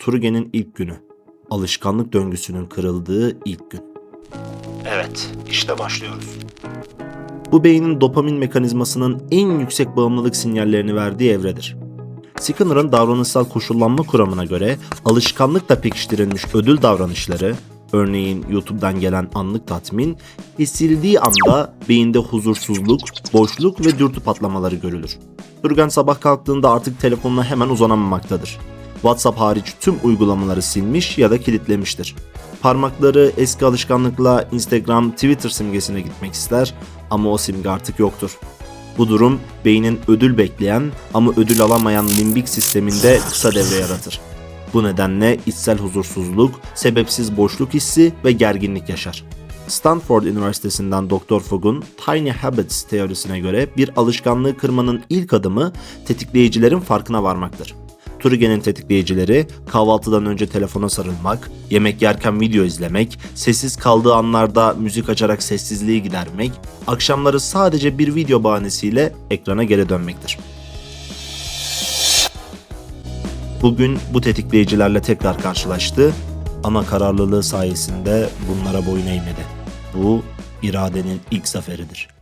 Turgen'in ilk günü. Alışkanlık döngüsünün kırıldığı ilk gün. Evet, işte başlıyoruz. Bu beynin dopamin mekanizmasının en yüksek bağımlılık sinyallerini verdiği evredir. Skinner'ın davranışsal koşullanma kuramına göre alışkanlıkla pekiştirilmiş ödül davranışları, örneğin YouTube'dan gelen anlık tatmin, hissedildiği anda beyinde huzursuzluk, boşluk ve dürtü patlamaları görülür. Turgen sabah kalktığında artık telefonuna hemen uzanamamaktadır. WhatsApp hariç tüm uygulamaları silmiş ya da kilitlemiştir. Parmakları eski alışkanlıkla Instagram, Twitter simgesine gitmek ister ama o simge artık yoktur. Bu durum beynin ödül bekleyen ama ödül alamayan limbik sisteminde kısa devre yaratır. Bu nedenle içsel huzursuzluk, sebepsiz boşluk hissi ve gerginlik yaşar. Stanford Üniversitesi'nden Dr. Fogg'un Tiny Habits teorisine göre bir alışkanlığı kırmanın ilk adımı tetikleyicilerin farkına varmaktır. Turgen'in tetikleyicileri kahvaltıdan önce telefona sarılmak, yemek yerken video izlemek, sessiz kaldığı anlarda müzik açarak sessizliği gidermek, akşamları sadece bir video bahanesiyle ekrana geri dönmektir. Bugün bu tetikleyicilerle tekrar karşılaştı ama kararlılığı sayesinde bunlara boyun eğmedi. Bu iradenin ilk zaferidir.